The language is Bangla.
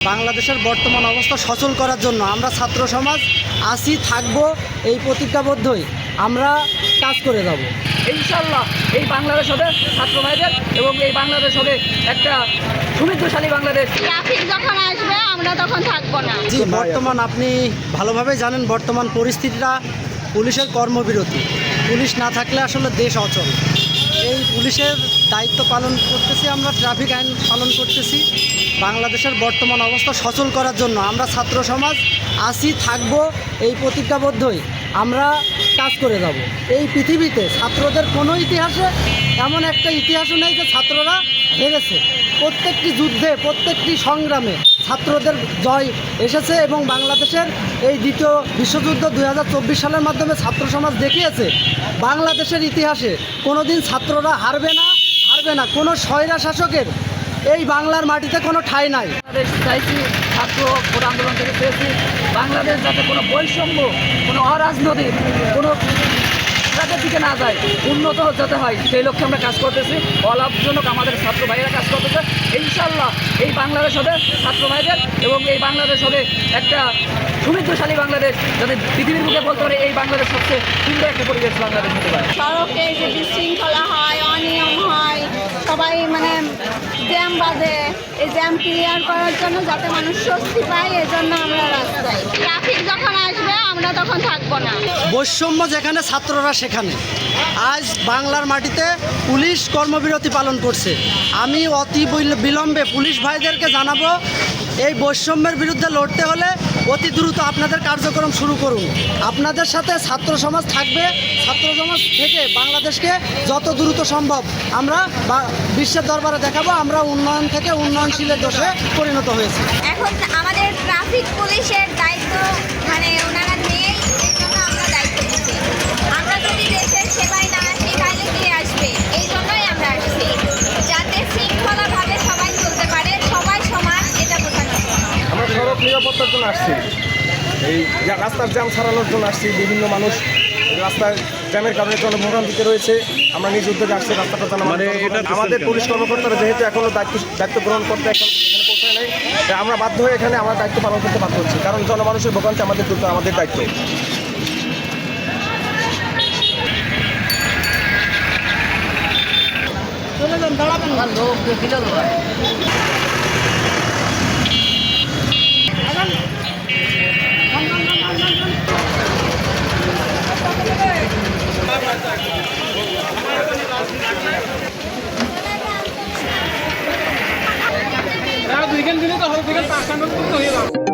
বাংলাদেশের বর্তমান অবস্থা সচল করার জন্য আমরা ছাত্র সমাজ আসি থাকব এই প্রতিজ্ঞাবদ্ধই আমরা কাজ করে যাব। ইনশাল্লাহ এই বাংলাদেশ হবে ছাত্র ভাইদের এবং এই বাংলাদেশ হবে একটা সমৃদ্ধশালী বাংলাদেশ। ট্রাফিক যখন আসবে আমরা তখন থাকব না। জি বর্তমান আপনি ভালোভাবে জানেন বর্তমান পরিস্থিতিটা পুলিশের কর্মবিরতি। পুলিশ না থাকলে আসলে দেশ অচল। এই পুলিশের দায়িত্ব পালন করতেছি আমরা, ট্রাফিক আইন পালন করতেছি। বাংলাদেশের বর্তমান অবস্থা সচল করার জন্য আমরা ছাত্র সমাজ আসি থাকব, এই প্রতিজ্ঞাবদ্ধই। আমরা কাজ করে যাব। এই পৃথিবীতে ছাত্রদের কোনো ইতিহাসে এমন একটা ইতিহাসও নেই যে ছাত্ররা হেরেছে। প্রত্যেকটি যুদ্ধে, প্রত্যেকটি সংগ্রামে ছাত্রদের জয় এসেছে এবং বাংলাদেশের এই দ্বিতীয় বিশ্বযুদ্ধ দু হাজার চব্বিশ সালের মাধ্যমে ছাত্র সমাজ দেখিয়েছে, বাংলাদেশের ইতিহাসে কোনোদিন ছাত্ররা হারবে না হারবে না। কোনো সয়রা শাসকের এই বাংলার মাটিতে কোনো ঠাঁই নাই। চাইছি ছাত্র ভোট আন্দোলন থেকে পেয়েছি বাংলাদেশ যাতে কোনো বৈষম্য, কোনো অরাজনৈতিক, কোনো কাজের দিকে না যায়, উন্নত যাতে হয়। সেই লক্ষ্যে আমরা কাজ করতেছি। অলাভজনক আমাদের ছাত্র ভাইয়েরা কাজ করতেছে। ইনশাল্লাহ এই বাংলাদেশ হবে ছাত্র ভাইদের এবং এই বাংলাদেশ হবে একটা সমৃদ্ধশালী বাংলাদেশ। যাতে পৃথিবীর মুখে বলতে পারে এই বাংলাদেশ সবচেয়ে সুন্দর একটা পরিবেশ বাংলাদেশ হতে পারে। সড়কে যে বিশৃঙ্খলা হয়, অনিয়ম হয়, সবাই মানে জ্যাম বাঁধে, এই জ্যাম ক্লিয়ার করার জন্য যাতে মানুষ স্বস্তি পায়, এজন্য আমরা রাস্তায়। ট্রাফিক যখন আসবে আমরা তখন থাকব না। বৈষম্য যেখানে ছাত্ররা সেখানে। আজ বাংলার মাটিতে পুলিশ কর্মবিরতি পালন করছে। আমি অতি বিল- বিলম্বে পুলিশ ভাইদেরকে জানাব এই বৈষম্যের বিরুদ্ধে লড়তে হলে অতি দ্রুত আপনাদের কার্যক্রম শুরু করুন। আপনাদের সাথে ছাত্র সমাজ থাকবে ছাত্র সমাজ থেকে বাংলাদেশকে যত দ্রুত সম্ভব আমরা বা- বিশ্বের দরবারে দেখাবো আমরা উন্নয়ন থেকে উন্নয়নশীলের দোষে পরিণত হয়েছি। এখন আমাদের ট্রাফিক পুলিশের দায়িত্ব মানে ওনারা নিরাপত্তার জন্য আসছি। এই রাস্তার জ্যাম ছাড়ানোর জন্য আসছি বিভিন্ন মানুষ রাস্তায় জ্যামের কারণে জনভোগান্তিতে রয়েছে। আমরা নিজ উদ্যোগে আসছি রাস্তাটা যেন মানে আমাদের পুলিশ কর্মকর্তারা যেহেতু এখনও দায়িত্ব দায়িত্ব গ্রহণ করতে এখন এখানে পৌঁছায় নাই আমরা বাধ্য হয়ে এখানে আমার দায়িত্ব পালন করতে বাধ্য হচ্ছি কারণ জনমানুষের ভোগান্তি আমাদের দ্রুত আমাদের দায়িত্ব। লোক দিল দুইখান দিলে তো হবে দুইখান পাঁচ করতে হয়ে যাবে।